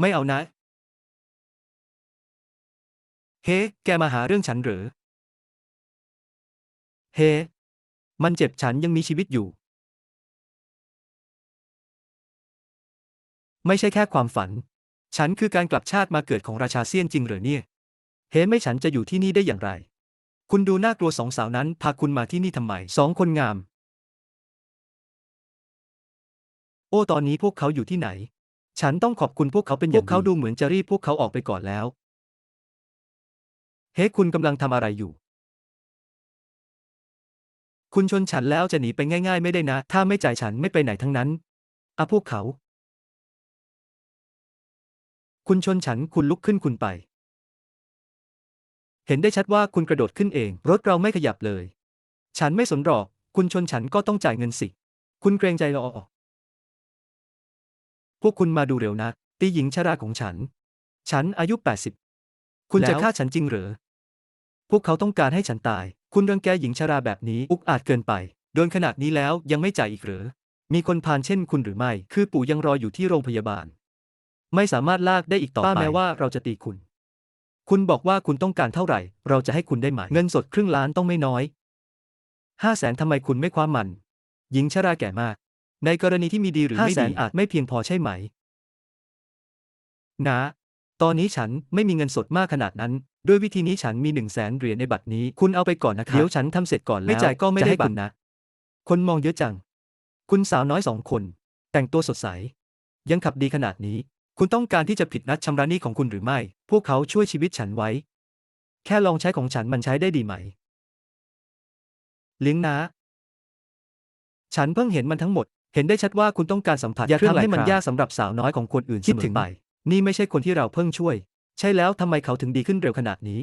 ไม่เอานะ เฮ้ แกมาหาเรื่องฉันหรือ เฮ้ มันเจ็บฉันยังมีชีวิตอยู่ ไม่ใช่แค่ความฝัน ฉันคือการกลับชาติมาเกิดของราชาเซียนจริงหรือเนี่ย เฮ้ไม่ฉันจะอยู่ที่นี่ได้อย่างไร คุณดูน่ากลัวสองสาวนั้น พาคุณมาที่นี่ทำไม สองคนงาม โอ้ ตอนนี้พวกเขาอยู่ที่ไหน ฉันต้องขอบคุณพวกเขาเป็นอย่างดีพวกเขาดูเหมือนจะรีบพวกเขาออกไปก่อนแล้ว เฮ้ คุณกำลังทำอะไรอยู่ คุณชนฉันแล้วจะหนีไปง่าย ๆ ไม่ได้นะ ถ้าไม่จ่ายฉันไม่ไปไหนทั้งนั้นอะพวกเขา คุณชนฉันคุณลุกขึ้นคุณไป เห็นได้ชัดว่าคุณกระโดดขึ้นเอง รถเราไม่ขยับเลย ฉันไม่สนหรอก คุณชนฉันก็ต้องจ่ายเงินสิ คุณเกรงใจเราออก พวกคุณมาดูเร็วนะตีหญิงชราของฉัน ฉันอายุ 80 คุณจะแล้วฆ่าฉันจริงเหรอ พวกเขาต้องการให้ฉันตาย คุณรังแกหญิงชราแบบนี้อุกอาจเกินไป โดนขนาดนี้แล้วยังไม่จ่ายอีกเหรอ มีคนพาลเช่นคุณหรือไม่ คือปู่ยังรออยู่ที่โรงพยาบาล ไม่สามารถลากได้อีกต่อไปป้าแม้ว่าเราจะตีคุณ คุณบอกว่าคุณต้องการเท่าไหร่ เราจะให้คุณได้ไหม เงินสดครึ่งล้านต้องไม่น้อยห้าแสนทำไมคุณไม่คว้ามัน หญิงชราแก่มาก ในกรณีที่มีดีหรือไม่ดีอาจไม่เพียงพอใช่ไหม นะ ตอนนี้ฉันไม่มีเงินสดมากขนาดนั้น ด้วยวิธีนี้ฉันมีหนึ่งแสนเหรียญในบัตรนี้ คุณเอาไปก่อนนะครับเดี๋ยวฉันทำเสร็จก่อนแล้ว ไม่จ่ายก็ไม่ได้บัตรนะ คนมองเยอะจัง คุณสาวน้อยสองคน แต่งตัวสดใส ยังขับดีขนาดนี้ คุณต้องการที่จะผิดนัดชำระหนี้ของคุณหรือไม่ พวกเขาช่วยชีวิตฉันไว้ แค่ลองใช้ของฉันมันใช้ได้ดีไหม เลี้ยงนะ ฉันเพิ่งเห็นมันทั้งหมด เห็นได้ชัดว่าคุณต้องการสัมผัสอย่าทำให้มันยากสำหรับสาวน้อยของคนอื่นคิดถึงไปนี่ไม่ใช่คนที่เราเพิ่งช่วย ใช่แล้วทำไมเขาถึงดีขึ้นเร็วขนาดนี้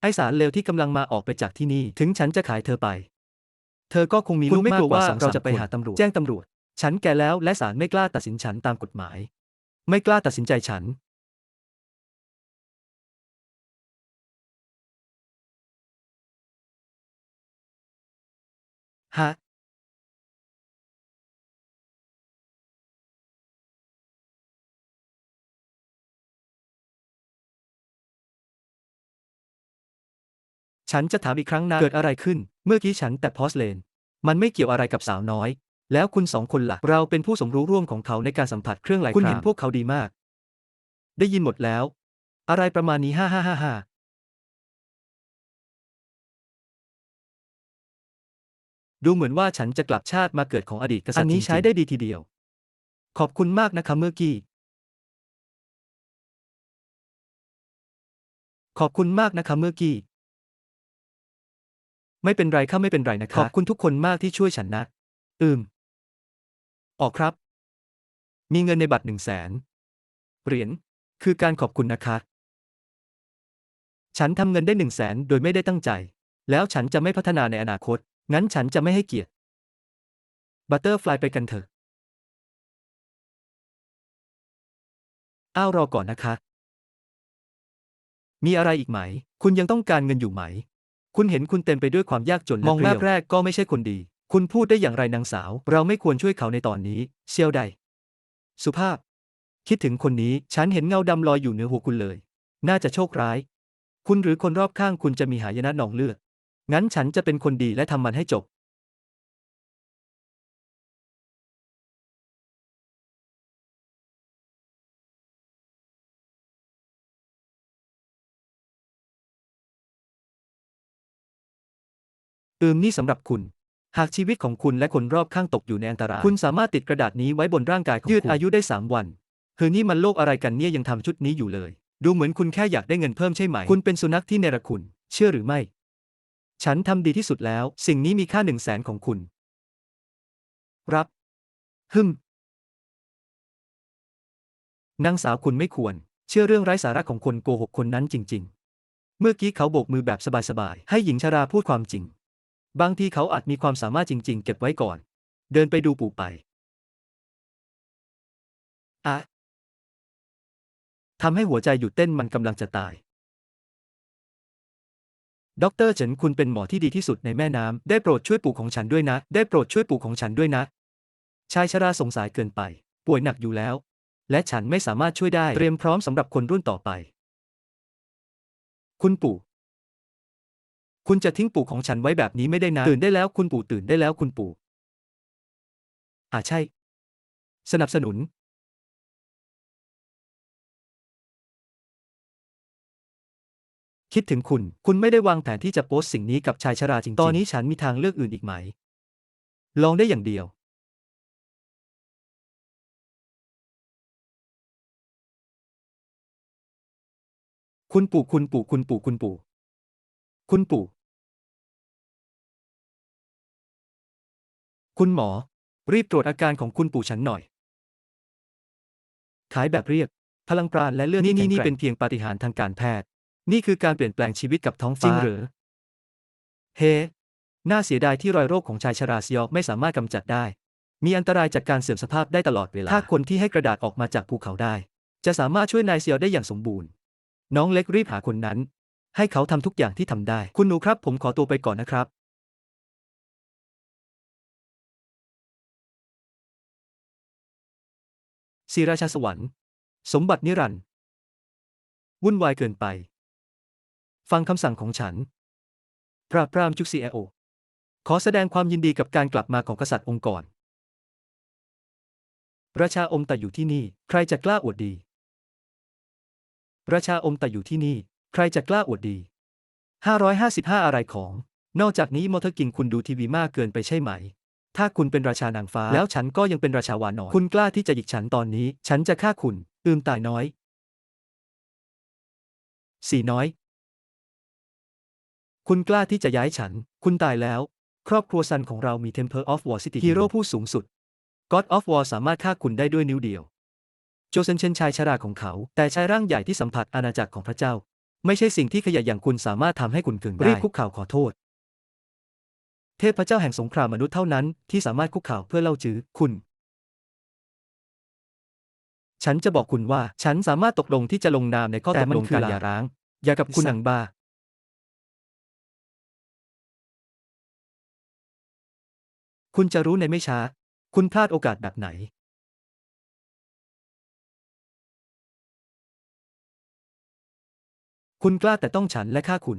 ไอสารเลวที่กำลังมาออกไปจากที่นี่ ถึงฉันจะขายเธอไป เธอก็คงมีคุลูณกไม่มากกลัวกว่าว่าสองเราสามจะไปคนหาตำรวจแจ้งตำรวจ ฉันแก่แล้วและศาลไม่กล้าตัดสินฉันตามกฎหมาย ไม่กล้าตัดสินใจฉันฮะ ฉันจะถามอีกครั้งนะเกิดอะไรขึ้น เมื่อกี้ฉันแต่พอสเลน มันไม่เกี่ยวอะไรกับสาวน้อย แล้วคุณสองคนหลักเราเป็นผู้สมรู้ร่วมของเขาในการสัมผัสเครื่องหลายคุณเห็นพวกเขาดีมาก ได้ยินหมดแล้ว อะไรประมาณนี้ฮ่าฮ่าฮ่าฮ่าดูเหมือนว่าฉันจะกลับชาติมาเกิดของอดีตกษัตริย์อันนี้ใช้ได้ดีทีเดียว ขอบคุณมากนะคะเมื่อกี้ ขอบคุณมากนะคะเมื่อกี้ ไม่เป็นไรค่ะไม่เป็นไรนะคะ ขอบคุณทุกคนมากที่ช่วยฉันนะ อืม ออกครับ มีเงินในบัตรหนึ่งแสนเหรียญ คือการขอบคุณนะคะ ฉันทำเงินได้หนึ่งแสนโดยไม่ได้ตั้งใจ แล้วฉันจะไม่พัฒนาในอนาคต งั้นฉันจะไม่ให้เกียรติบัตเตอร์ฟลายไปกันเถอะ อ้าวรอก่อนนะคะ มีอะไรอีกไหม คุณยังต้องการเงินอยู่ไหม คุณเห็นคุณเต็มไปด้วยความยากจนและมองเปรี้ยวแวบแรกก็ไม่ใช่คนดี คุณพูดได้อย่างไรนางสาว เราไม่ควรช่วยเขาในตอนนี้ เชียวใด สุภาพ คิดถึงคนนี้ฉันเห็นเงาดำลอยอยู่เหนือหัวคุณเลย น่าจะโชคร้าย คุณหรือคนรอบข้างคุณจะมีหายนะนองเลือดงั้นฉันจะเป็นคนดีและทำมันให้จบ อืมนี่สำหรับคุณ หากชีวิตของคุณและคนรอบข้างตกอยู่ในอันตราย คุณสามารถติดกระดาษนี้ไว้บนร่างกายของคุณยืดอายุได้ 3 วันเฮ้ยนี่มันโลกอะไรกันเนี่ยยังทำชุดนี้อยู่เลย ดูเหมือนคุณแค่อยากได้เงินเพิ่มใช่ไหม คุณเป็นสุนัขที่เนรคุณ เชื่อหรือไม่ ฉันทำดีที่สุดแล้ว สิ่งนี้มีค่าหนึ่งแสนของคุณ รับ ฮึมนางสาวคุณไม่ควร เชื่อเรื่องไร้สาระของคนโกหกคนนั้นจริง ๆ เมื่อกี้เขาโบกมือแบบสบายๆ ให้หญิงชราพูดความจริง บางทีเขาอาจมีความสามารถจริง ๆ เก็บไว้ก่อน เดินไปดูปู่ไป อะทำให้หัวใจหยุดเต้นมันกำลังจะตายด็อกเตอร์เฉินคุณเป็นหมอที่ดีที่สุดในแม่น้ำ ได้โปรดช่วยปู่ของฉันด้วยนะ ได้โปรดช่วยปู่ของฉันด้วยนะ ชายชราสงสายเกินไป ป่วยหนักอยู่แล้ว และฉันไม่สามารถช่วยได้ เตรียมพร้อมสำหรับคนรุ่นต่อไป คุณปู่ คุณจะทิ้งปู่ของฉันไว้แบบนี้ไม่ได้นะตื่นได้แล้วคุณปู่ตื่นได้แล้วคุณปู่อ่าใช่ สนับสนุน คิดถึงคุณ คุณไม่ได้วางแผนที่จะโพสต์สิ่งนี้กับชายชราจริงๆตอนนี้ฉันมีทางเลือกอื่นอีกไหม ลองได้อย่างเดียว คุณปู่คุณปู่คุณปู่คุณปู่ คุณปู่ คุณหมอ รีบตรวจอาการของคุณปู่ฉันหน่อย ขายแบบเรียกพลังปราณและเลือดนี่นี่นี่เป็นเพียงปาฏิหาริย์ทางการแพทย์ นี่คือการเปลี่ยนแปลงชีวิตกับท้องฟ้าจริงหรือ เฮ น่าเสียดายที่รอยโรคของชายชราซิยอกไม่สามารถกำจัดได้ มีอันตรายจากการเสื่อมสภาพได้ตลอดเวลา ถ้าคนที่ให้กระดาษออกมาจากภูเขาได้ จะสามารถช่วยนายเซียวได้อย่างสมบูรณ์ น้องเล็กรีบหาคนนั้น ให้เขาทำทุกอย่างที่ทำได้ คุณหนูครับ ผมขอตัวไปก่อนนะครับสีราชาสวรรค์ สมบัตินิรันดร์วุ่นวายเกินไป ฟังคำสั่งของฉันปราบปรามจุกซีเอโอ ขอแสดงความยินดีกับการกลับมาของกษัตริย์องค์กรราชาอมแต่อยู่ที่นี่ ใครจะกล้าอวดดี ราชาอมแต่อยู่ที่นี่ ใครจะกล้าอวดดี 555 อะไรของ นอกจากนี้มอเตอร์กิงคุณดูทีวีมากเกินไปใช่ไหม ถ้าคุณเป็นราชานางฟ้า แล้วฉันก็ยังเป็นราชาวานอนคุณกล้าที่จะหยิกฉันตอนนี้ ฉันจะฆ่าคุณ อืมตายน้อยสี่น้อย คุณกล้าที่จะย้ายฉัน คุณตายแล้ว ครอบครัวซันของเรามี Temple of War City ฮีโร่ผู้สูงสุด God of War สามารถฆ่าคุณได้ด้วยนิ้วเดียว โจเซนเชนชายชราของเขา แต่ชายร่างใหญ่ที่สัมผัสอาณาจักรของพระเจ้า ไม่ใช่สิ่งที่ขยะอย่างคุณสามารถทำให้คุณเคืองได้รีบคุกเข่าขอโทษ เทพเจ้าแห่งสงครามมนุษย์เท่านั้นที่สามารถคุกเข่าเพื่อเล่าจื้อคุณ ฉันจะบอกคุณว่าฉันสามารถตกลงที่จะลงนามในข้อตกลงการหย่าร้าง อย่ากับคุณหนังบ้าคุณจะรู้ในไม่ช้า คุณพลาดโอกาสแบบไหน คุณกล้าแต่ต้องฉันและฆ่าคุณ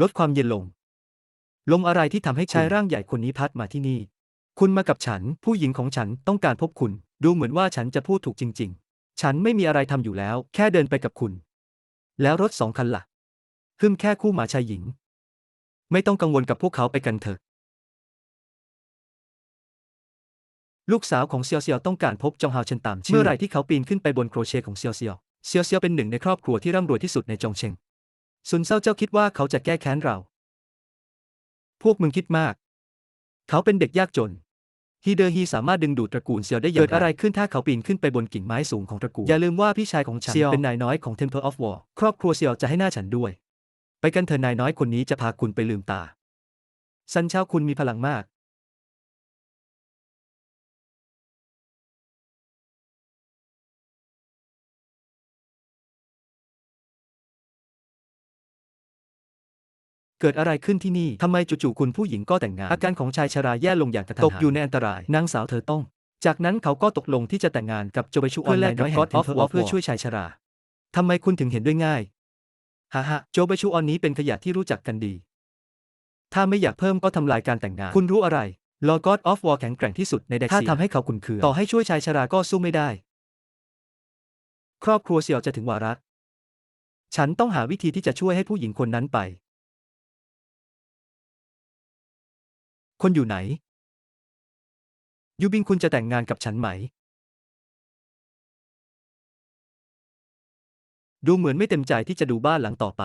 ลดความเย็นลง ลมอะไรที่ทำให้ชายร่างใหญ่คนนี้พัดมาที่นี่ คุณมากับฉัน ผู้หญิงของฉันต้องการพบคุณ ดูเหมือนว่าฉันจะพูดถูกจริง ๆ ฉันไม่มีอะไรทำอยู่แล้ว แค่เดินไปกับคุณ แล้วรถสองคันละ่ะฮึมแค่คู่หมาชายหญิง ไม่ต้องกังวลกับพวกเขาไปกันเถอะ ลูกสาวของเซียวเซียวต้องการพบจองฮาวเชนตามชื่อเมื่อไหร่ที่เขาปีนขึ้นไปบนโครเชต์ของเซียวเซียว เซียวเซียวเป็นหนึ่งในครอบครัวที่ร่ำรวยที่สุดในจงเชงซุนเซาเจ้าคิดว่าเขาจะแก้แค้นเรา พวกมึงคิดมาก เขาเป็นเด็กยากจน ฮีเดอร์ฮีสามารถดึงดูดตระกูลเซียวได้อย่างไรเกิดอะไรขึ้นถ้าเขาปีนขึ้นไปบนกิ่งไม้สูงของตระกูล อย่าลืมว่าพี่ชายของฉันเป็นนายน้อยของ Temple of War ครอบครัวเซียวจะให้หน้าฉันด้วย ไปกันเถอะนายน้อยคนนี้จะพาคุณไปลืมตาซันเชาคุณมีพลังมาก เกิดอะไรขึ้นที่นี่ ทำไมจู่ๆคุณผู้หญิงก็แต่งงาน อาการของชายชราแย่ลงอย่างกระทันหัน ตกอยู่ในอันตราย นางสาวเธอต้อง จากนั้นเขาก็ตกลงที่จะแต่งงานกับโจเบชูออนแลกกับก็อดออฟวอเพื่อช่วยชายชรา ทำไมคุณถึงเห็นด้วยง่าย ฮ่าฮ่าโจเบชูออนนี้เป็นขยะที่รู้จักกันดี ถ้าไม่อยากเพิ่มก็ทำลายการแต่งงาน คุณรู้อะไรลอ God of War แข็งแกร่งที่สุดในแดกถ้าทำให้เขาขุนเคืองต่อให้ช่วยชายชราก็สู้ไม่ได้ ครอบครัวเสี่ยวจะถึงวาระ ฉันต้องหาวิธีที่จะช่วยให้ผู้หญิงคนนั้นไป คนอยู่ไหน ยูบิงคุณจะแต่งงานกับฉันไหม ดูเหมือนไม่เต็มใจที่จะดูบ้านหลังต่อไป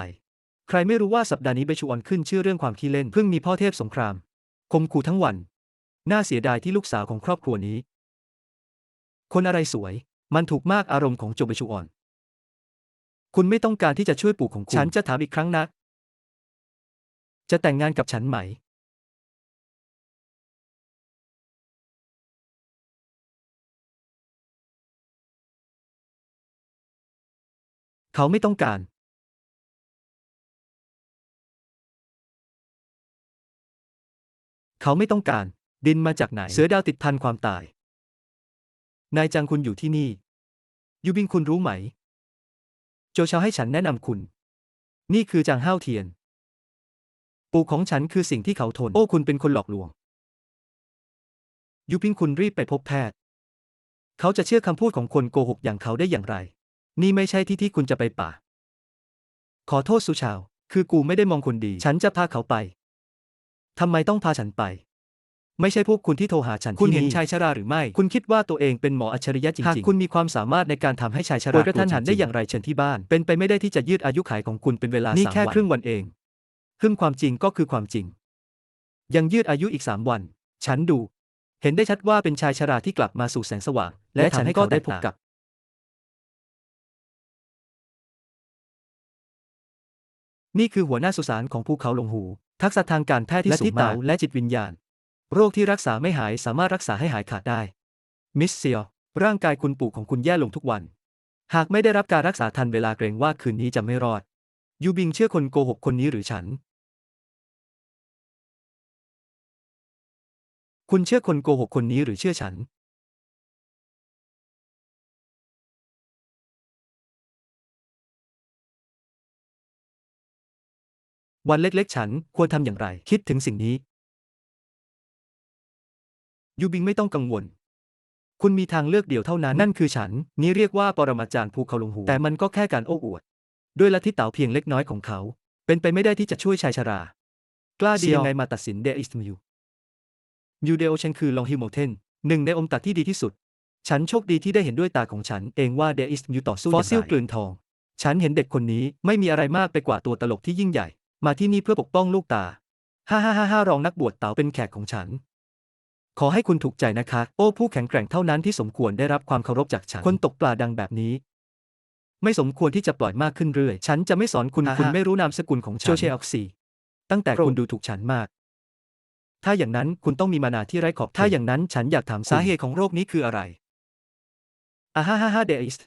ใครไม่รู้ว่าสัปดาห์นี้เบชูออนขึ้นชื่อเรื่องความขี้เล่นเพิ่งมีพ่อเทพสงครามคมขู่ทั้งวัน น่าเสียดายที่ลูกสาวของครอบครัวนี้ คนอะไรสวย มันถูกมากอารมณ์ของโจเบชูออน คุณไม่ต้องการที่จะช่วยปู่ของคุณ ฉันจะถามอีกครั้งนะ จะแต่งงานกับฉันไหม เขาไม่ต้องการเขาไม่ต้องการ ดินมาจากไหน เสือดาวติดพันความตาย นายจังคุณอยู่ที่นี่ ยูบิงคุณรู้ไหม โจเชาให้ฉันแนะนำคุณ นี่คือจางห้าวเทียน ปู่ของฉันคือสิ่งที่เขาทน โอ้คุณเป็นคนหลอกลวง ยูบิงคุณรีบไปพบแพทย์ เขาจะเชื่อคำพูดของคนโกหกอย่างเขาได้อย่างไร นี่ไม่ใช่ที่ที่คุณจะไปป่า ขอโทษสุชาว คือกูไม่ได้มองคนดี ฉันจะพาเขาไป ทำไมต้องพาฉันไป ไม่ใช่พวกคุณที่โทรหาฉันคุณเห็นชายชราหรือไม่ คุณคิดว่าตัวเองเป็นหมออัจฉริยะจริงๆ หากคุณมีความสามารถในการทำให้ชายชราป่วยกระทันหันได้อย่างไรเชิญที่บ้าน เป็นไปไม่ได้ที่จะยืดอายุขัยของคุณเป็นเวลานี่แค่ครึ่งวันเองครึ่งความจริงก็คือความจริง ยังยืดอายุอีกสามวัน ฉันดู เห็นได้ชัดว่าเป็นชายชราที่กลับมาสู่แสงสว่าง และฉันก็ได้พบกับ นี่คือหัวหน้าสุสานของภูเขาหลงหู ทักษะทางการแพทย์ที่สูงมากและจิตวิญญาณ โรคที่รักษาไม่หายสามารถรักษาให้หายขาดได้ มิสเซียร่างกายคุณปู่ของคุณแย่ลงทุกวัน หากไม่ได้รับการรักษาทันเวลาเกรงว่าคืนนี้จะไม่รอด ยูบิงเชื่อคนโกหกคนนี้หรือฉัน คุณเชื่อคนโกหกคนนี้หรือเชื่อฉัน วันเล็กๆ ฉันควรทำอย่างไร คิดถึงสิ่งนี้ ยูบิงไม่ต้องกังวล คุณมีทางเลือกเดียวเท่านั้น นั่นคือฉัน นี่เรียกว่าปรมาจารย์ภูเขาลงหู แต่มันก็แค่การโอ้อวด ด้วยลัทธิเต๋าเพียงเล็กน้อยของเขา เป็นไปไม่ได้ที่จะช่วยชายชรา กล้าดียังไงมาตัดสินเดอิสมิวมิวเดโอเชนคือลองฮิโมเทนหนึ่งในองค์ตัดที่ดีที่สุด ฉันโชคดีที่ได้เห็นด้วยตาของฉัน เองว่าเดอิสมิวต่อสู้ฟอสซิลกลืนทอง ฉันเห็นเด็กคนนี้ไม่มีอะไรมากไปกว่าตัวตลกที่ยิ่งใหญ่ มาที่นี่เพื่อปกป้องลูกตา ฮ่าฮ่าฮ่าฮ่ารองนักบวชเต๋าเป็นแขกของฉัน ขอให้คุณถูกใจนะคะ โอ้ผู้แข็งแกร่งเท่านั้นที่สมควรได้รับความเคารพจากฉัน คนตกปลาดังแบบนี้ ไม่สมควรที่จะปล่อยมากขึ้นเรื่อย ฉันจะไม่สอนคุณอ่าฮะคุณไม่รู้นามสกุลของฉัน โจเชออกซีตั้งแต่คุณดูถูกฉันมาก ถ้าอย่างนั้นคุณต้องมีมานาที่ไร้ขอบเขตถ้าอย่างนั้นฉันอยากถามสาเหตุของโรคนี้คืออะไรอ่าฮ่าฮ่าฮ่าเดอิส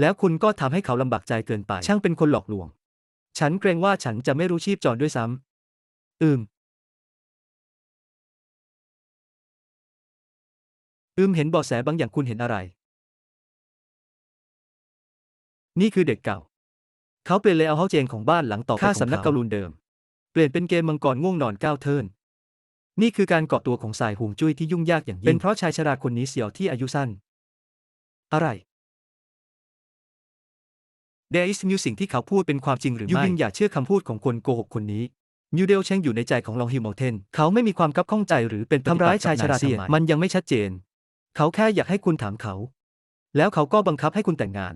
แล้วคุณก็ทำให้เขาลำบากใจเกินไป ช่างเป็นคนหลอกลวง ฉันเกรงว่าฉันจะไม่รู้ชีพจรด้วยซ้ำ อืม อืมเห็นเบาะแสบางอย่างคุณเห็นอะไร นี่คือเด็กเก่า เขาเปลี่ยนเลเยอร์เฮาเจนของบ้านหลังต่อไปค่าของสำนักเขาเกาลูนเดิม เปลี่ยนเป็นเกมมังกรง่วงนอนก้าวเทิร์นนี่คือการเกาะตัวของสายหวงจุ้ยที่ยุ่งยากอย่างยิ่ง เป็นเพราะชายชราคนนี้เสียวที่อายุสั้น อะไร เดอิสมิวสิ่งที่เขาพูดเป็นความจริงหรือไม่ ยูบิงอย่าเชื่อคำพูดของคนโกหกคนนี้มิวเดลเชงอยู่ในใจของลองฮิวมอลเทน เขาไม่มีความกับข้องใจหรือเป็นทำร้ายชายชราทำไมมันยังไม่ชัดเจน เขาแค่อยากให้คุณถามเขา แล้วเขาก็บังคับให้คุณแต่งงาน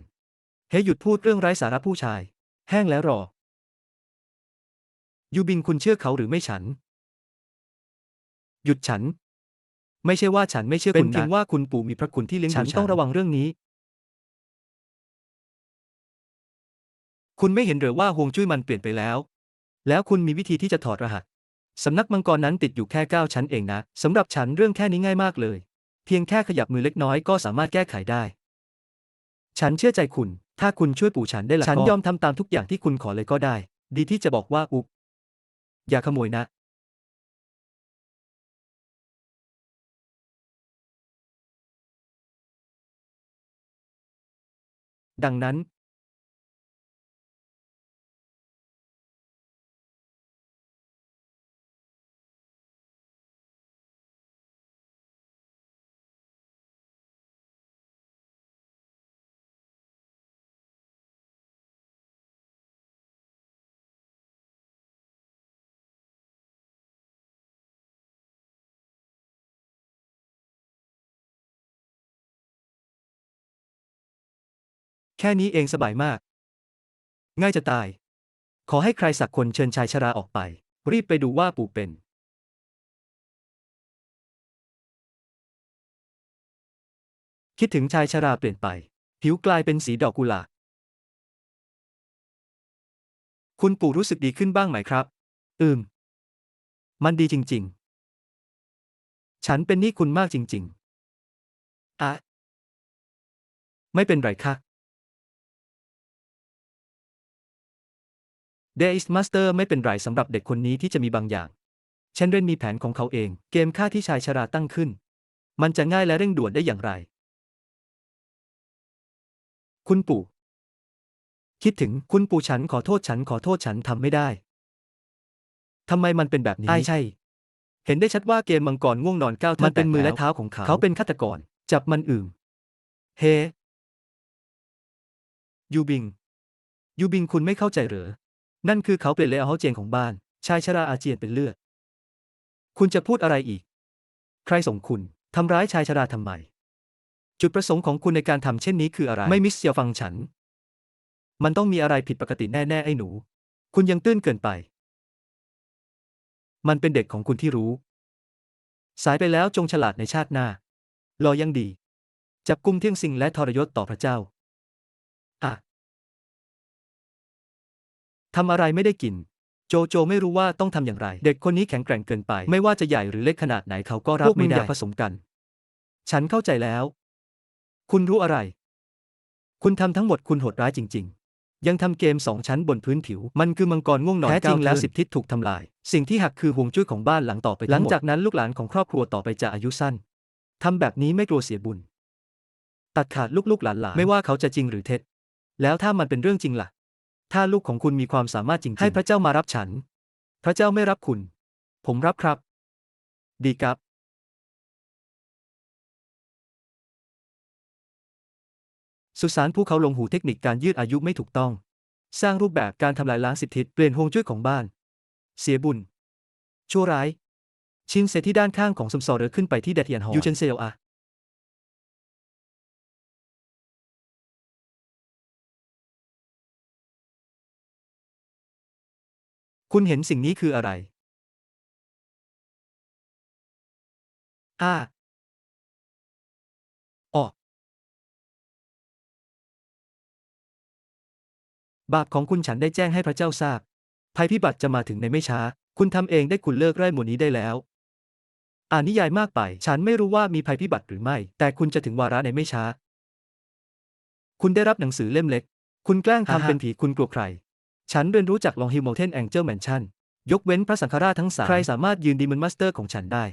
เฮ้ยหยุดพูดเรื่องไร้สาระผู้ชาย แห้งแล้วรอ ยูบินคุณเชื่อเขาหรือไม่ฉัน หยุดฉัน ไม่ใช่ว่าฉันไม่เชื่อคุณนะเป็นเพียงว่าคุณปู่มีพระคุณที่เลี้ยงดูฉันต้องระวังเรื่องนี้ คุณไม่เห็นหรือว่าฮวงจุ้ยมันเปลี่ยนไปแล้ว แล้วคุณมีวิธีที่จะถอดรหัส สำนักมังกรนั้นติดอยู่แค่เก้าชั้นเองนะ สำหรับฉันเรื่องแค่นี้ง่ายมากเลย เพียงแค่ขยับมือเล็กน้อยก็สามารถแก้ไขได้ ฉันเชื่อใจคุณ ถ้าคุณช่วยปู่ฉันได้ละฉันยอมทำตามทุกอย่างที่คุณขอเลยก็ได้ ดีที่จะบอกว่าอุบอย่าขโมยนะดังนั้น แค่นี้เองสบายมาก ง่ายจะตาย ขอให้ใครสักคนเชิญชายชราออกไป รีบไปดูว่าปู่เป็น คิดถึงชายชราเปลี่ยนไป ผิวกลายเป็นสีดอกกุหลาบคุณปู่รู้สึกดีขึ้นบ้างไหมครับ อืม มันดีจริง ๆ ฉันเป็นหนี้คุณมากจริง ๆ อะ ไม่เป็นไรค่ะ เดอิสมาสเตอร์ไม่เป็นไรสำหรับเด็กคนนี้ที่จะมีบางอย่าง เชนเรนมีแผนของเขาเอง เกมฆ่าที่ชายชราตั้งขึ้น มันจะง่ายและเร่งด่วนได้อย่างไร คุณปู่ คิดถึงคุณปู่ฉันขอโทษฉันขอโทษฉันทำไม่ได้ทำไมมันเป็นแบบนี้ใช่ใช่ เห็นได้ชัดว่าเกมมังกรง่วงนอนก้าวท่ามันเป็นมือและแตกเท้าของเขา เขาเป็นฆาตกร จับมันอื่มเฮยูบิง ยูบิงคุณไม่เข้าใจเหรอ นั่นคือเขาเปลี่ยนเลยเอาเจนของบ้าน ชายชราอาเจียนเป็นเลือด คุณจะพูดอะไรอีก ใครส่งคุณทำร้ายชายชราทำไม จุดประสงค์ของคุณในการทำเช่นนี้คืออะไร ไม่มิสเซียฟังฉัน มันต้องมีอะไรผิดปกติแน่ๆไอ้หนู คุณยังตื้นเกินไป มันเป็นเด็กของคุณที่รู้ สายไปแล้วจงฉลาดในชาติหน้ารอยังดี จับกุมเที่ยงสิงและทรยศต่อพระเจ้า ทำอะไรไม่ได้กิน โจโจไม่รู้ว่าต้องทำอย่างไร เด็กคนนี้แข็งแกร่งเกินไป ไม่ว่าจะใหญ่หรือเล็กขนาดไหนเขาก็รับพวกมึไม่งได้อย่าผสมกัน ฉันเข้าใจแล้ว คุณรู้อะไร คุณทำทั้งหมดคุณโหดร้ายจริง ๆ ยังทำเกมสองชั้นบนพื้นผิว มันคือมังกรง่วงนอนแท้จริงก้าวแล้วคือสิบทิศถูกทำลาย สิ่งที่หักคือห่วงจุ้ยของบ้านหลังต่อไปทั้งหมดหลังจากนั้นลูกหลานของครอบครัวต่อไปจะอายุสั้นทำแบบนี้ไม่กลัวเสียบุญ ตัดขาดลูกๆหลานๆไม่ว่าเขาจะจริงหรือเท็จ แล้วถ้ามันเป็นเรื่องจริงล่ะ ถ้าลูกของคุณมีความสามารถจริงๆ ให้พระเจ้ามารับฉัน พระเจ้าไม่รับคุณ ผมรับครับ ดีครับ สุสานภูเขาลงหูเทคนิคการยืดอายุไม่ถูกต้อง สร้างรูปแบบการทำลายล้างสิบทิศเปลี่ยนฮวงจุ้ยของบ้าน เสียบุญ ชั่วร้าย ชินเซที่ด้านข้างของสมซอเรือขึ้นไปที่เดเทียนหอยูเชนเซลอะ คุณเห็นสิ่งนี้คืออะไรอ่าอ๋อบาปของคุณฉันได้แจ้งให้พระเจ้าทราบ ภัยพิบัติจะมาถึงในไม่ช้า คุณทำเองได้คุณเลิกไร่หมวนี้ได้แล้ว อ่านนิยายมากไป ฉันไม่รู้ว่ามีภัยพิบัติหรือไม่ แต่คุณจะถึงวาระในไม่ช้า คุณได้รับหนังสือเล่มเล็ก คุณแกล้งทำเป็นผีคุณกลัวใคร ฉันเรียนรู้จากลองฮิลโมเทนแองเจิลแมนชั่นยกเว้นพระสังฆราชทั้งสามใครสามารถยืนดีเหมือนมาสเตอร์ของฉันได้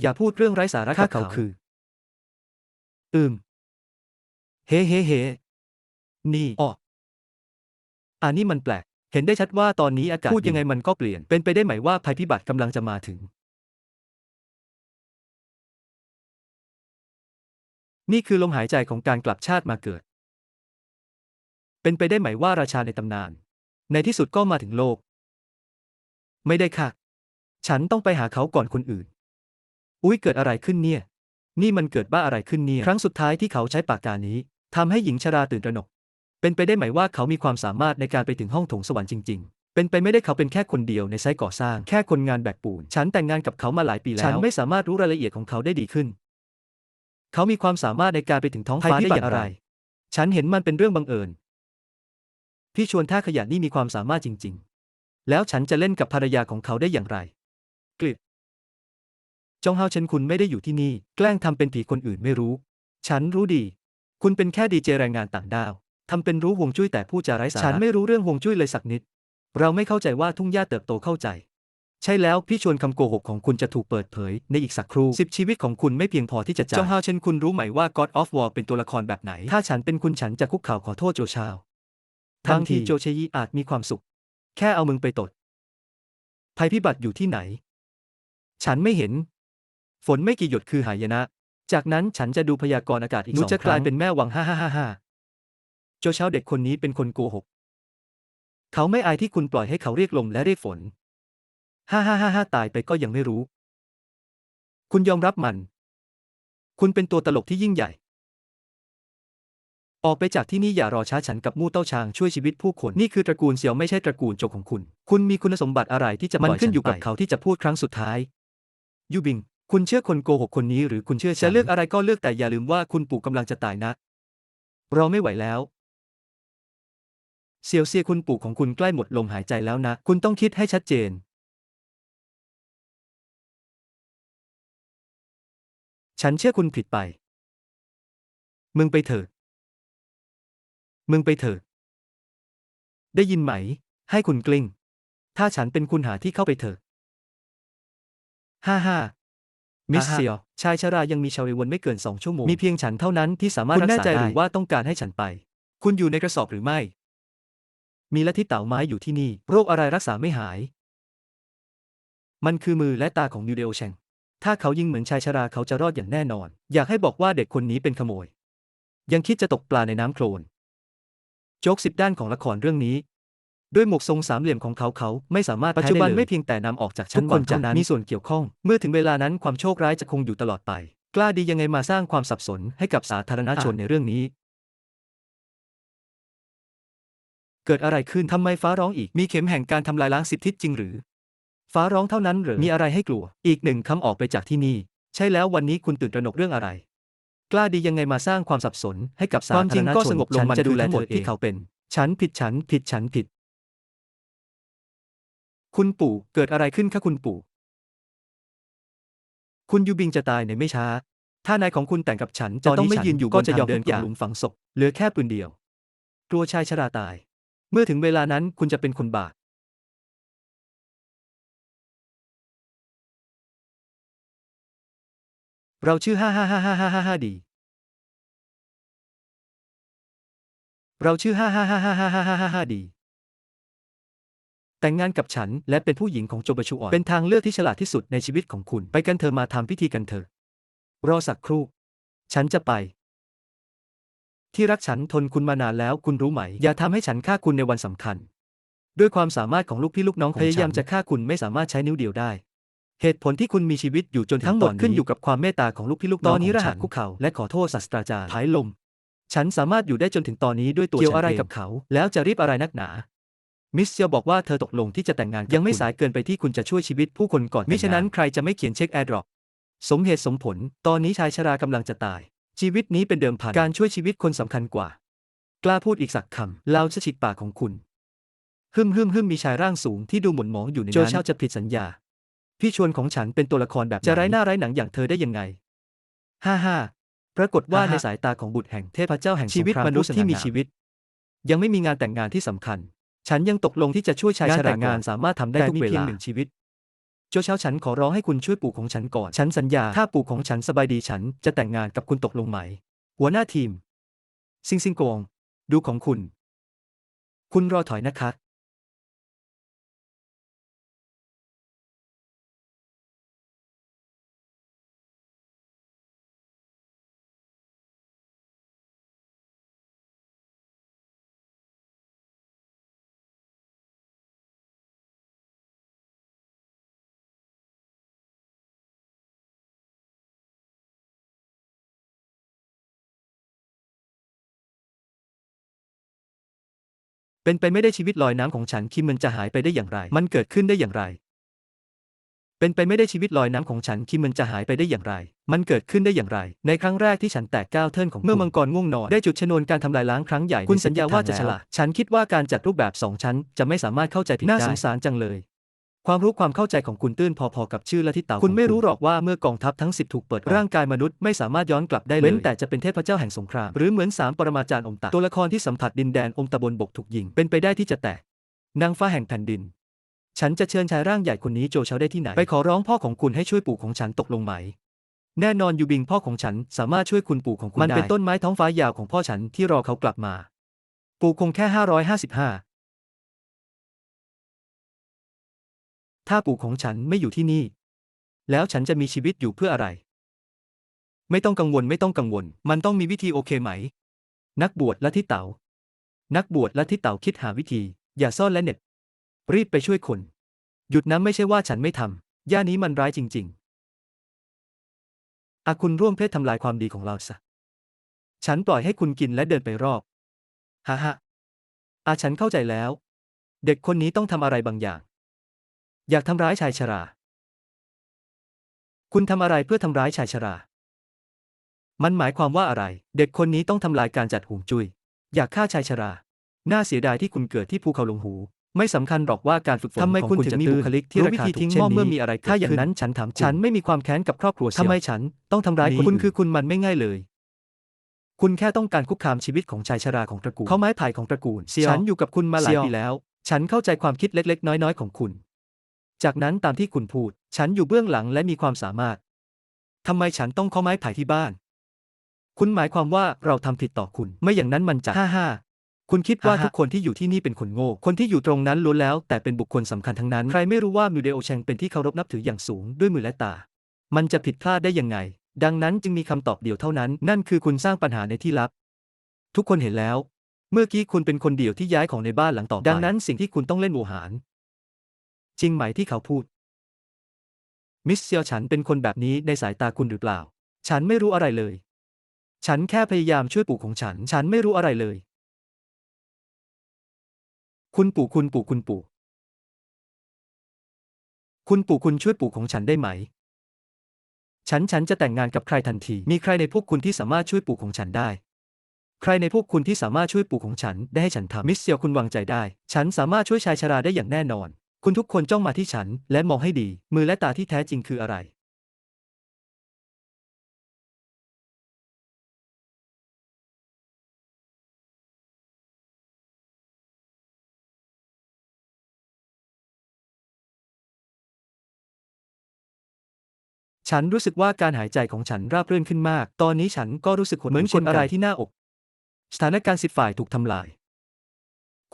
อย่าพูดเรื่องไร้สาระกับเขาคือ อืม เฮ้เฮ้เฮ้นี่อ๋ออันนี้มันแปลก เห็นได้ชัดว่าตอนนี้อากาศพูดยังไงมันก็เปลี่ยน เป็นไปได้ไหมว่าภัยพิบัติกำลังจะมาถึง นี่คือลมหายใจของการกลับชาติมาเกิด เป็นไปได้ไหมว่าราชาในตำนาน ในที่สุดก็มาถึงโลก ไม่ได้ค่ะ ฉันต้องไปหาเขาก่อนคนอื่น อุ๊ยเกิดอะไรขึ้นเนี่ย นี่มันเกิดบ้าอะไรขึ้นเนี่ย ครั้งสุดท้ายที่เขาใช้ปากกานี้ทำให้หญิงชราตื่นตระหนก เป็นไปได้ไหมว่าเขามีความสามารถในการไปถึงห้องโถงสวรรค์จริง ๆ เป็นไปไม่ได้เขาเป็นแค่คนเดียวในไซต์ก่อสร้าง แค่คนงานแบกปูน ฉันแต่งงานกับเขามาหลายปีแล้ว ฉันไม่สามารถรู้รายละเอียดของเขาได้ดีขึ้น เขามีความสามารถในการไปถึงท้องฟ้าได้อย่างไร ฉันเห็นมันเป็นเรื่องบังเอิญ พี่ชวนท่าขยะนี่มีความสามารถจริง ๆ แล้วฉันจะเล่นกับภรรยาของเขาได้อย่างไร กลิบจงเฮาเชนคุณไม่ได้อยู่ที่นี่ แกล้งทำเป็นผีคนอื่นไม่รู้ ฉันรู้ดี คุณเป็นแค่ดีเจแรงงานต่างดาวทำเป็นรู้ห่วงจุ้ยแต่พูดจาไร้สาระฉันไม่รู้เรื่องห่วงจุ้ยเลยสักนิด เราไม่เข้าใจว่าทุ่งหญ้าเติบโตเข้าใจ ใช่แล้วพี่ชวนคำโกหกของคุณจะถูกเปิดเผย ในอีกสักครู่สิบชีวิตของคุณไม่เพียงพอที่จะจ่ายจงเฮาเชนคุณรู้ไหมว่า God of War เป็นตัวละครแบบไหน ถ้าฉันเป็นคุณฉันจะคุกเข่าขอโทษโจชาว บางทีโจเชยีอาจมีความสุข แค่เอามึงไปตด ภัยพิบัติอยู่ที่ไหน ฉันไม่เห็น ฝนไม่กี่หยดคือหายนะ จากนั้นฉันจะดูพยากรณ์อากาศอีกสองครั้งหนูจะกลายเป็นแม่วังฮ่าฮ่าฮ่าฮ่าโจเชาเด็กคนนี้เป็นคนโกหก เขาไม่อายที่คุณปล่อยให้เขาเรียกลมและเรียกฝน ฮ่าฮ่าฮ่าฮ่าตายไปก็ยังไม่รู้ คุณยอมรับมัน คุณเป็นตัวตลกที่ยิ่งใหญ่ ออกไปจากที่นี่อย่ารอช้าฉันกับมู่เต้าชางช่วยชีวิตผู้คนนี่คือตระกูลเสี่ยวไม่ใช่ตระกูลโจกของคุณ คุณมีคุณสมบัติอะไรที่จะมันขึ้นอยู่กับเขาที่จะพูดครั้งสุดท้ายยูบิง คุณเชื่อคนโกหกคนนี้หรือคุณเชื่อฉันจะเลือกอะไรก็เลือกแต่อย่าลืมว่าคุณปู่กำลังจะตายนะ เราไม่ไหวแล้วเซียวเซียคุณปู่ของคุณใกล้หมดลมหายใจแล้วนะ คุณต้องคิดให้ชัดเจน ฉันเชื่อคุณผิดไป มึงไปเถอะ มึงไปเถอะ ได้ยินไหม ให้คุณกลิ้ง ถ้าฉันเป็นคุณหาที่เข้าไปเถอะห้าห้ามิสฮ่าฮ่าเซียชายชรายังมีชาวิวนไม่เกินสองชั่วโมง มีเพียงฉันเท่านั้นที่สามารถคุณรักแน่ษาใจได้หหรืรืออว่าว่าต้องการให้ฉันไป คุณอยู่ในกระสอบหรือไม่ มีลัทธิเต่าไม้อยู่ที่นี่ โรคอะไรรักษาไม่หาย มันคือมือและตาของนิวเดโอแชง ถ้าเขายิงเหมือนชายชราเขาจะรอดอย่างแน่นอน อยากให้บอกว่าเด็กคนนี้เป็นขโมย ยังคิดจะตกปลาในน้ำโคลน โจ๊กสิบด้านของละครเรื่องนี้ ด้วยหมวกทรงสามเหลี่ยมของเขาเขาไม่สามารถปัจจุบันแพ้ด้เลยไม่เพียงแต่นำออกจากชั้ทุนกคนวางจะเท่านั้นมีส่วนเกี่ยวข้อง เมื่อถึงเวลานั้นความโชคร้ายจะคงอยู่ตลอดไป กล้าดียังไงมาสร้างความสับสนให้กับสาธารณชนในเรื่องนี้ เกิดอะไรขึ้นทำไมฟ้าร้องอีกมีเข็มแห่งการทำลายล้างสิบทิศจริงหรือ ฟ้าร้องเท่านั้นหรือมีอะไรให้กลัว อีกหนึ่งคำออกไปจากที่นี่ ใช่แล้ววันนี้คุณตื่นตระหนกเรื่องอะไร กล้าดียังไงมาสร้างความสับสนให้กับสาความธารณชนจริงก็สงบลงฉันมันจะดูแลคือทั้งหมดเธอเองที่เขาเป็น ฉันผิดฉันผิดฉันผิด คุณปู่เกิดอะไรขึ้นคะคุณปู่ คุณยูบิงจะตายในไม่ช้า ถ้านายของคุณแต่งกับฉันจะต้องไม่ยืนอยู่ก็จะยอมเดินกับหลุมฝังศพเหลือแค่ปืนเดียว กลัวชายชราตาย เมื่อถึงเวลานั้นคุณจะเป็นคนบาป เราชื่อห้าห้าห้าห้าห้าห้าห้าดี เราชื่อห้าห้าห้าห้าห้าห้าห้าห้าห้าดี แต่งงานกับฉันและเป็นผู้หญิงของโจบาชูออนเป็นทางเลือกที่ฉลาดที่สุดในชีวิตของคุณ ไปกันเถอะมาทำพิธีกันเถอะรอสักครู่ ฉันจะไป ที่รักฉันทนคุณมานานแล้วคุณรู้ไหม อย่าทำให้ฉันฆ่าคุณในวันสำคัญ ด้วยความสามารถของลูกพี่ลูกน้องพยายามจะฆ่าคุณไม่สามารถใช้นิ้วเดียวได้ เหตุผลที่คุณมีชีวิตอยู่จนทั้งหมดขึ้นอยู่กับความเมตตาของลูกพี่ลูกน้องตอนนี้รหัสคุกเข่าและขอโทษศาสตราจารย์ผายลม ฉันสามารถอยู่ได้จนถึงตอนนี้ด้วยตัวเกี่ยวอะไรกับเขา แล้วจะรีบอะไรนักหนา มิสเซียบอกว่าเธอตกลงที่จะแต่งงานยังไม่สายเกินไปที่คุณจะช่วยชีวิตผู้คนก่อนมิฉะนั้นใครจะไม่เขียนเช็คแอร์ดรอปสมเหตุสมผล ตอนนี้ชายชรากำลังจะตาย ชีวิตนี้เป็นเดิมพันการช่วยชีวิตคนสำคัญกว่า กล้าพูดอีกสักคำเราจะฉีกปากของคุณฮึมฮึมฮึมมีชายร่างสูงที่ดูหม่นหมองอยู่ในนั้นโจเช่าจะผิดสัญญา พี่ชวนของฉันเป็นตัวละครแบบจะไร้หน้าไร้หนังอย่างเธอได้ยังไงห้าห้าปรากฏว่าฮ่าในฮ่าสายตาของบุตรแห่งเทพเจ้าแห่งชีวิตมนุษย์ที่มีชีวิต ยังไม่มีงานแต่งงานที่สำคัญ ฉันยังตกลงที่จะช่วยชายชรางานสามารถทำได้ทุกเวลาแต่มีเพียงหนึ่งชีวิตโจเช้าฉันขอร้องให้คุณช่วยปู่ของฉันก่อน ฉันสัญญา ถ้าปู่ของฉันสบายดีฉันจะแต่งงานกับคุณตกลงไหม หัวหน้าทีม ซิงซิงกวงดูของคุณ คุณรอถอยนะคะ เป็นไปไม่ได้ชีวิตลอยน้ำของฉันคิมมันจะหายไปได้อย่างไร มันเกิดขึ้นได้อย่างไร เป็นไปไม่ได้ชีวิตลอยน้ำของฉันคิมมันจะหายไปได้อย่างไร มันเกิดขึ้นได้อย่างไร ในครั้งแรกที่ฉันแตกก้าวเทิร์นของคุณเมื่อมังกรง่วงนอนได้จุดชนวนการทำลายล้างครั้งใหญ่คุณสัญญาว่าจะฉลาดฉันคิดว่าการจัดรูปแบบสองชั้นจะไม่สามารถเข้าใจผิดได้น่าสงสารจังเลย ความรู้ความเข้าใจของคุณตื้นพอๆกับชื่อและทิศเต่าคุณไม่รู้หรอกว่าเมื่อกองทัพทั้ง 10 ถูกเปิดร่างกายมนุษย์ไม่สามารถย้อนกลับได้เลยเว้นแต่จะเป็นเทพเจ้าแห่งสงคราม หรือเหมือนสามปรมาจารย์องตาตัวละครที่สัมผัสดินแดนองตะบนบกถูกยิง เป็นไปได้ที่จะแตกนางฟ้าแห่งแผ่นดิน ฉันจะเชิญชายร่างใหญ่คนนี้โจเชาได้ที่ไหน ไปขอร้องพ่อของคุณให้ช่วยปู่ของฉันตกลงไหม แน่นอนยูบิงพ่อของฉันสามารถช่วยคุณปู่ของคุณได้มันเป็นต้นไม้ท้องฟ้ายาวของพ่อฉันที่รอเขากลับมา ปู่คงแค่ 555 ถ้าปู่ของฉันไม่อยู่ที่นี่ แล้วฉันจะมีชีวิตอยู่เพื่ออะไร ไม่ต้องกังวลไม่ต้องกังวล มันต้องมีวิธีโอเคไหม นักบวชและที่เต๋านักบวชและที่เต๋าคิดหาวิธี อย่าซ่อนและเน็บรีบไปช่วยคน หยุดนะไม่ใช่ว่าฉันไม่ทำย่านี้มันร้ายจริง ๆอาคุณร่วมเพศทำลายความดีของเราซะฉันปล่อยให้คุณกินและเดินไปรอบฮ่าฮ่าอาฉันเข้าใจแล้ว เด็กคนนี้ต้องทำอะไรบางอย่าง อยากทำร้ายชายชรา คุณทำอะไรเพื่อทำร้ายชายชรา มันหมายความว่าอะไร เด็กคนนี้ต้องทำลายการจัดห่วงจุย้ยอยากฆ่าชายชรา น่าเสียดายที่คุณเกิดที่ภูเขาหลงหู ไม่สำคัญหรอกว่าการฝึกฝนทำไมของคุณคุณถึงจะมีตื้นบุคลิกที่รู้ราวิคาธีถูกทิ้งเช่นหม้อนี้เมื่อมีอะไรเกิดถ้าอย่างขึ้นนั้นฉันถามคุณฉันไม่มีความแค้นกับครอบครัวเสี่ยวทำไมฉันต้องทำร้ายนี่คุณคุณคือคุณมันไม่ง่ายเลยคุณแค่ต้องการคุกคามชีวิตของชายชราของตระกูลเขาไม้ไผ่ของตระกูลเสี่ยวฉันอยู่กับคุณมาหลายเสี่ยวปีแล้ว ฉันเข้าใจความคิดเล็กๆ น้อยๆ ของคุณ จากนั้นตามที่คุณพูด ฉันอยู่เบื้องหลังและมีความสามารถ ทำไมฉันต้องเคาะไม้ไผ่ที่บ้าน คุณหมายความว่าเราทำผิดต่อคุณ ไม่อย่างนั้นมันจะฮ่าฮ่าคุณคิดว่าฮ่าฮ่าทุกคนที่อยู่ที่นี่เป็นคนโง่ คนที่อยู่ตรงนั้นล้วนแล้ว แต่เป็นบุคคลสำคัญทั้งนั้น ใครไม่รู้ว่ามิวเดโอแชงเป็นที่เคารพนับถืออย่างสูงด้วยมือและตา มันจะผิดพลาดได้ยังไง ดังนั้นจึงมีคำตอบเดียวเท่านั้น นั่นคือคุณสร้างปัญหาในที่ลับ ทุกคนเห็นแล้ว เมื่อกี้คุณเป็นคนเดียวที่ย้ายของในบ้านหลังต่อไปดังนั้นสิ่งที่คุณต้องเล่นโวหาร จริงไหมที่เขาพูด มิสเซียวฉันเป็นคนแบบนี้ในสายตาคุณหรือเปล่า ฉันไม่รู้อะไรเลย ฉันแค่พยายามช่วยปู่ของฉัน ฉันไม่รู้อะไรเลย คุณปู่คุณปู่คุณปู่ คุณปู่คุณช่วยปู่ของฉันได้ไหม ฉันฉันจะแต่งงานกับใครทันที มีใครในพวกคุณที่สามารถช่วยปู่ของฉันได้ ใครในพวกคุณที่สามารถช่วยปู่ของฉันได้ให้ฉันทำมิสเซียวคุณวางใจได้ ฉันสามารถช่วยชายชราได้อย่างแน่นอน คุณทุกคนจ้องมาที่ฉัน และมองให้ดี มือและตาที่แท้จริงคืออะไร ฉันรู้สึกว่าการหายใจของฉันราบรื่นขึ้นมาก ตอนนี้ฉันก็รู้สึกเหมือนคนอะไรที่หน้าอก สถานการณ์สิทธิ์ฝ่ายถูกทำลาย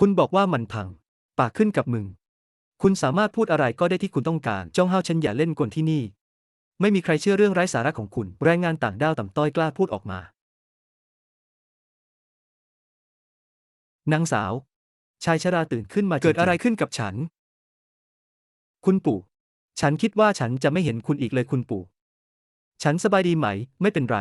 คุณบอกว่ามันพัง ปากขึ้นกับมึง คุณสามารถพูดอะไรก็ได้ที่คุณต้องการ จ้องห้าวฉันอย่าเล่นกลที่นี่ ไม่มีใครเชื่อเรื่องไร้สาระของคุณ แรงงานต่างด้าวต่ำต้อยกล้าพูดออกมา นางสาว ชายชราตื่นขึ้นมาเกิดอะไรขึ้นกับฉัน คุณปู่ ฉันคิดว่าฉันจะไม่เห็นคุณอีกเลยคุณปู่ ฉันสบายดีไหม ไม่เป็นไร